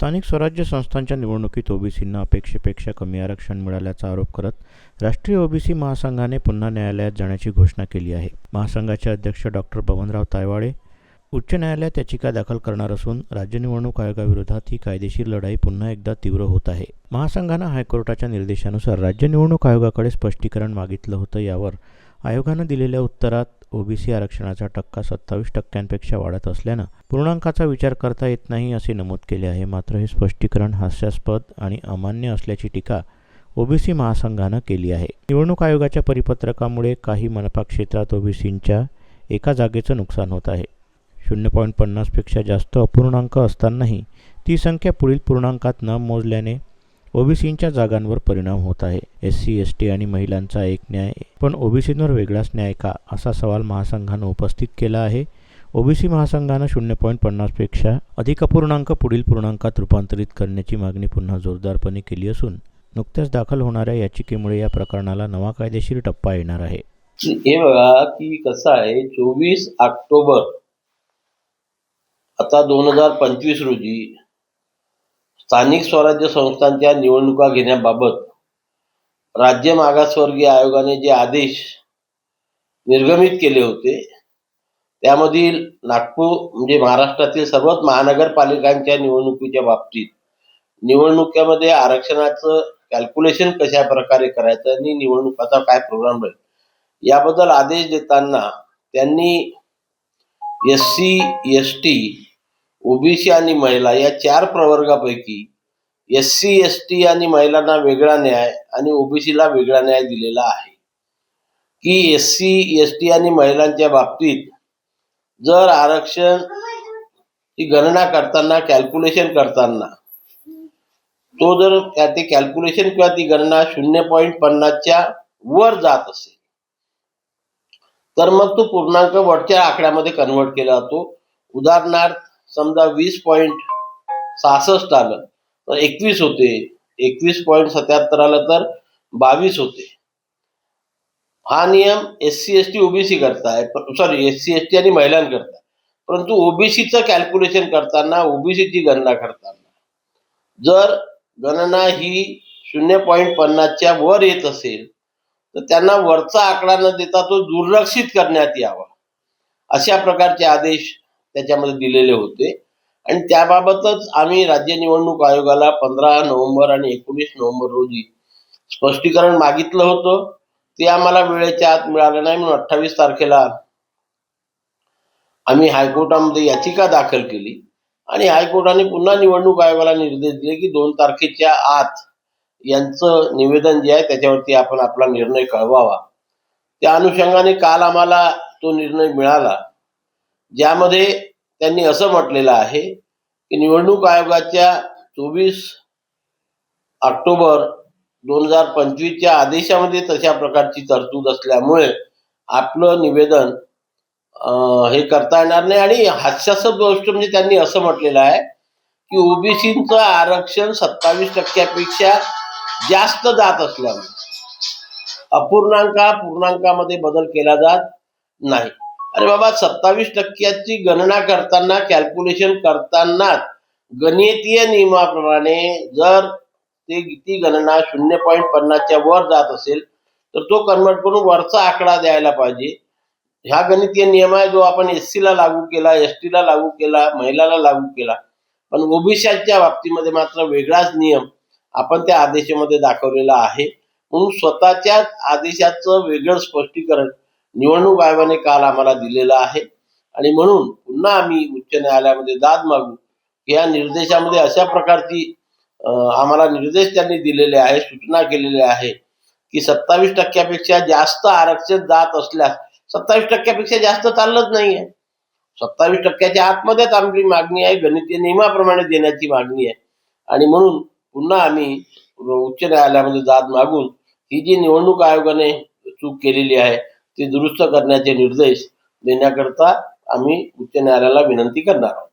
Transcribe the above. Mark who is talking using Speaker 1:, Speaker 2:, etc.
Speaker 1: स्थानिक स्वराज्य संस्थांच्या निवडणुकीत ओबीसींना अपेक्षेपेक्षा कमी आरक्षण मिळाल्याचा आरोप करत राष्ट्रीय ओबीसी महासंघाने पुन्हा न्यायालयात जाण्याची घोषणा केली आहे. महासंघाचे अध्यक्ष डॉक्टर बबनराव तायवाडे उच्च न्यायालयात याचिका दाखल करणार असून राज्य निवडणूक आयोगाविरोधात ही कायदेशीर लढाई पुन्हा एकदा तीव्र होत आहे. महासंघानं हायकोर्टाच्या निर्देशानुसार राज्य निवडणूक आयोगाकडे स्पष्टीकरण मागितलं होतं यावर आयोगानं दिलेल्या उत्तरात ओबीसी आरक्षणाचा टक्का सत्तावीस टक्क्यांपेक्षा वाढत असल्यानं पूर्णांकाचा विचार करता येत नाही असे नमूद केले आहे. मात्र हे स्पष्टीकरण हास्यास्पद आणि अमान्य असल्याची टीका ओबीसी महासंघानं केली आहे. निवडणूक आयोगाच्या परिपत्रकामुळे काही मनपा क्षेत्रात ओबीसींच्या एका जागेचं नुकसान होत आहे. शून्य पॉईंट पन्नासपेक्षा जास्त अपूर्णांक असतानाही ती संख्या पुढील पूर्णांकात न मोजल्याने ओबीसींच्या जागांवर परिणाम होत आहे. एस सी एस टी आणि महिलांचा एक न्याय. पण ओबीसींवर वेगळाच न्याय का? असा सवाल महासंघानं उपस्थित केला आहे. ओबीसी महासंघानं शून्य पॉईंट पन्नासपेक्षा अधिक अपूर्णांक पुढील पूर्णांकात रूपांतरित करण्याची मागणी पुन्हा जोरदारपणे केली असून नुकत्याच दाखल होणाऱ्या याचिकेमुळे या प्रकरणाला नवा कायदेशीर टप्पा येणार आहे.
Speaker 2: हे बघा की कसं आहे चोवीस ऑक्टोबर आता दोन हजार पंचवीस रोजी स्थानिक स्वराज्य संस्थांच्या निवडणुका घेण्याबाबत राज्य मागासवर्गीय आयोगाने जे आदेश निर्गमित केले होते त्यामधील नागपूर म्हणजे महाराष्ट्रातील सर्वच महानगरपालिकांच्या निवडणुकीच्या बाबतीत निवडणुकीमध्ये आरक्षणाचं कॅल्क्युलेशन कशा प्रकारे करायचं आणि निवडणुकाचा काय प्रोग्राम राहील याबद्दल आदेश देताना त्यांनी S C S T OBC आणि महिला या चार प्रवर्गापैकी एस सी एस टी आणि महिलांना वेगळा न्याय आणि ओबीसीला वेगळा न्याय दिलेला आहे. की एस सी एस टी आणि महिलांच्या बाबतीत जर आरक्षण ही गणना करताना कॅल्क्युलेशन करताना तो जर ते कॅल्क्युलेशन किंवा ती गणना शून्य पॉईंट पन्नासच्या वर जात असेल तर मग तो पूर्णांक वरच्या आकड्यामध्ये कन्वर्ट केला जातो. उदाहरणार्थ समजा वीस पॉईंट सहासष्ट आलं तर एकवीस होते. एकवीस पॉईंट सत्याहत्तर आलं तर बावीस होते. हा नियम S C S T OBC करताय. Sorry S C S T आणि महिलांकरता परंतु ओबीसीचं कॅल्क्युलेशन करताना ओबीसीची गणना करताना जर गणना ही शून्य पॉईंट पन्नासच्या वर येत असेल तर त्यांना वरचा आकडा न देता तो दुर्लक्षित करण्यात यावा. अशा प्रकारचे आदेश त्याच्यामध्ये दिलेले होते. आणि त्याबाबतच आम्ही राज्य निवडणूक आयोगाला पंधरा नोव्हेंबर आणि एकोणीस नोव्हेंबर रोजी स्पष्टीकरण मागितलं होतं. ते आम्हाला वेळेच्या आत मिळालं नाही म्हणून अठ्ठावीस तारखेला आम्ही हायकोर्टामध्ये याचिका दाखल केली. आणि हायकोर्टाने पुन्हा निवडणूक आयोगाला निर्देश दिले की दोन तारखेच्या आत यांचं निवेदन जे आहे त्याच्यावरती आपण आपला निर्णय कळवावा. त्या अनुषंगाने काल आम्हाला तो निर्णय मिळाला. ज्यामध्ये त्यांनी असं म्हटलेलं आहे की निवडणूक आयोगाच्या चोवीस ऑक्टोबर दोन हजार पंचवीसच्या आदेशामध्ये तशा प्रकारची तरतूद असल्यामुळे आपलं निवेदन हे करता येणार नाही आणि हास्यास्पद गोष्ट म्हणजे त्यांनी असं म्हटलेलं आहे की ओबीसीचं आरक्षण सत्तावीस टक्क्यापेक्षा जास्त जात असल्यामुळे अपूर्णांका पूर्णांकामध्ये बदल केला जात नाही. अरे बाबा सत्तावीस टक्क्याची गणना करताना कॅल्क्युलेशन करतानाच गणितीय नियमाप्रमाणे जर ते ती गणना शून्य पॉईंट पन्नासच्या वर जात असेल तर तो कन्वर्ट करून वरचा आकडा द्यायला पाहिजे. ह्या गणितीय नियम आहे जो आपण एस सीला लागू केला एस ला लागू केला महिलाला लागू केला. पण ओबीसीच्या बाबतीमध्ये मात्र वेगळाच नियम आपण त्या आदेशामध्ये दाखवलेला आहे. म्हणून स्वतःच्याच आदेशाचं वेगळं स्पष्टीकरण निवडणूक आयोगाने काल आम्हाला दिलेला आहे. आणि म्हणून पुन्हा आम्ही उच्च न्यायालयामध्ये दाद मागू. या निर्देशामध्ये अशा प्रकारची आम्हाला निर्देश त्यांनी दिलेले आहे सूचना केलेल्या आहे की सत्तावीस टक्क्यापेक्षा जास्त आरक्षण जात असल्यास सत्तावीस टक्क्यापेक्षा जास्त चाललंच नाहीये. सत्तावीस टक्क्याच्या आतमध्येच आमची मागणी आहे गणितीय नियमाप्रमाणे देण्याची मागणी आहे. आणि म्हणून पुन्हा आम्ही उच्च न्यायालयामध्ये दाद मागून ही जी निवडणूक आयोगाने चूक केलेली आहे ती दुरुस्त करण्याचे निर्देश देण्याकरता आम्ही उच्च न्यायालयाला विनंती करणार आहोत.